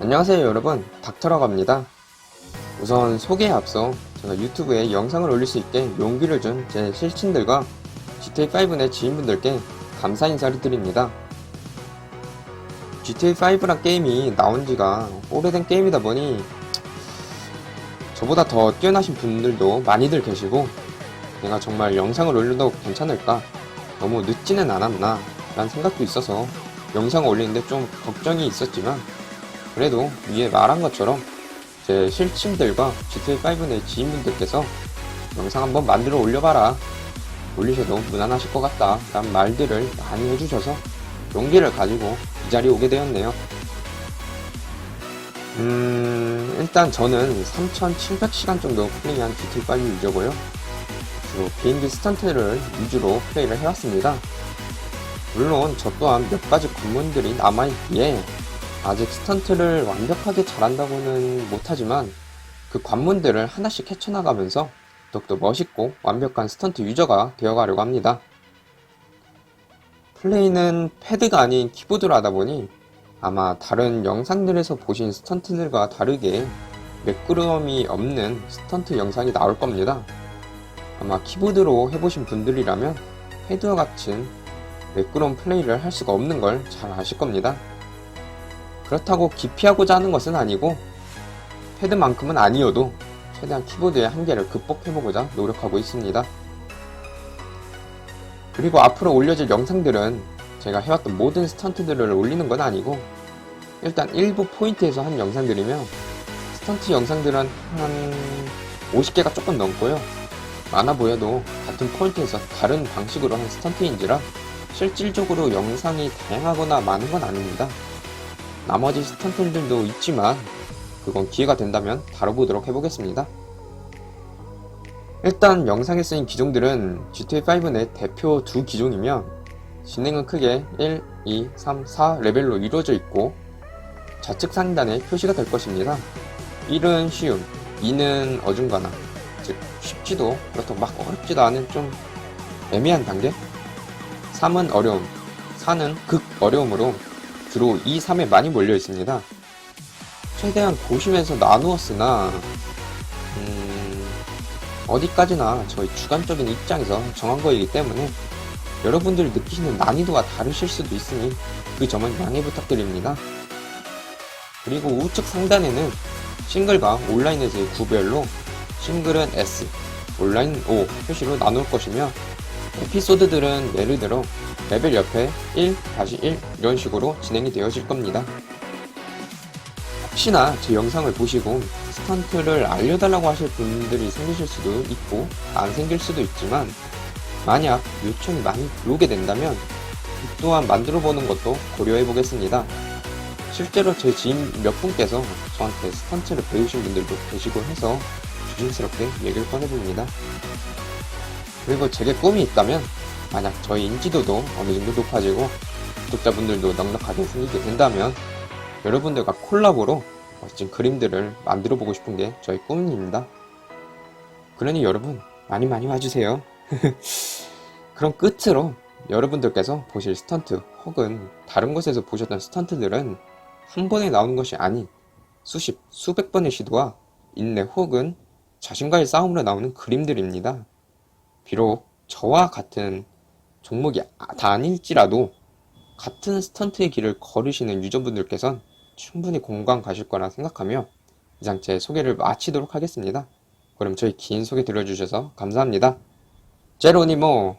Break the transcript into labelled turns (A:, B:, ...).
A: 안녕하세요 여러분. 닥터라고 합니다. 우선 소개에 앞서 제가 유튜브에 영상을 올릴 수 있게 용기를 준 제 실친들과 GTA5 내 지인분들께 감사 인사를 드립니다. GTA5란 게임이 나온 지가 오래된 게임이다 보니 저보다 더 뛰어나신 분들도 많이들 계시고 내가 정말 영상을 올려도 괜찮을까? 너무 늦지는 않았나? 라는 생각도 있어서 영상을 올리는데 좀 걱정이 있었지만 그래도 위에 말한 것처럼 제 실친들과 GTA5 내 지인분들께서 영상 한번 만들어 올려봐라. 올리셔도 무난하실 것 같다. 라는 말들을 많이 해주셔서 용기를 가지고 이 자리에 오게 되었네요. 음, 일단 저는 3,700시간 정도 플레이한 GTA5 유저고요. 주로 비행기 스턴트를 위주로 플레이를 해왔습니다. 물론 저 또한 몇 가지 관문들이 남아있기에 아직 스턴트를 완벽하게 잘한다고는 못하지만 그 관문들을 하나씩 헤쳐나가면서 더욱더 멋있고 완벽한 스턴트 유저가 되어가려고 합니다. 플레이는 패드가 아닌 키보드로 하다 보니 아마 다른 영상들에서 보신 스턴트들과 다르게 매끄러움이 없는 스턴트 영상이 나올 겁니다. 아마 키보드로 해보신 분들이라면 패드와 같은 매끄러운 플레이를 할 수가 없는 걸 잘 아실 겁니다. 그렇다고 기피하고자 하는 것은 아니고 패드만큼은 아니어도 최대한 키보드의 한계를 극복해보고자 노력하고 있습니다. 그리고 앞으로 올려질 영상들은 제가 해왔던 모든 스턴트들을 올리는 건 아니고 일단 일부 포인트에서 한 영상들이며 스턴트 영상들은 한 50개가 조금 넘고요. 많아 보여도 같은 포인트에서 다른 방식으로 한 스턴트인지라 실질적으로 영상이 다양하거나 많은 건 아닙니다. 나머지 스턴트들도 있지만 그건 기회가 된다면 다뤄보도록 해보겠습니다. 일단 영상에 쓰인 기종들은 GTA5 내 대표 두 기종이며 진행은 크게 1, 2, 3, 4 레벨로 이루어져 있고 좌측 상단에 표시가 될 것입니다. 1은 쉬움, 2는 어중간한, 즉 쉽지도 그렇다고 막 어렵지도 않은 좀 애매한 단계 3은 어려움, 4는 극 어려움으로 주로 2, 3에 많이 몰려 있습니다. 최대한 보시면서 나누었으나 음, 어디까지나 저희 주관적인 입장에서 정한 거이기 때문에 여러분들이 느끼시는 난이도가 다르실 수도 있으니 그 점은 양해 부탁드립니다. 그리고 우측 상단에는 싱글과 온라인에서의 구별로 싱글은 S, 온라인 O 표시로 나눌 것이며 에피소드들은 예를 들어 레벨 옆에 1, 1 이런 식으로 진행이 되어질 겁니다. 혹시나 제 영상을 보시고 스턴트를 알려달라고 하실 분들이 생기실 수도 있고 안 생길 수도 있지만 만약 요청이 많이 들어오게 된다면 이 또한 만들어 보는 것도 고려해 보겠습니다. 실제로 제 지인 몇 분께서 저한테 스턴트를 배우신 분들도 계시고 해서 조심스럽게 얘기를 꺼내봅니다. 그리고 제게 꿈이 있다면 만약 저희 인지도도 어느 정도 높아지고 구독자분들도 넉넉하게 생기게 된다면 여러분들과 콜라보로 멋진 그림들을 만들어 보고 싶은 게 저희 꿈입니다. 그러니 여러분 많이 많이 와주세요. 그럼 끝으로 여러분들께서 보실 스턴트 혹은 다른 곳에서 보셨던 스턴트들은 한 번에 나오는 것이 아닌 수십, 수백 번의 시도와 인내 혹은 자신과의 싸움으로 나오는 그림들입니다. 비록 저와 같은 종목이 아- 다 아닐지라도 같은 스턴트의 길을 걸으시는 유저분들께선 충분히 공감 가실 거라 생각하며 이상 제 소개를 마치도록 하겠습니다. 그럼 저희 긴 소개 들어주셔서 감사합니다. 제로니모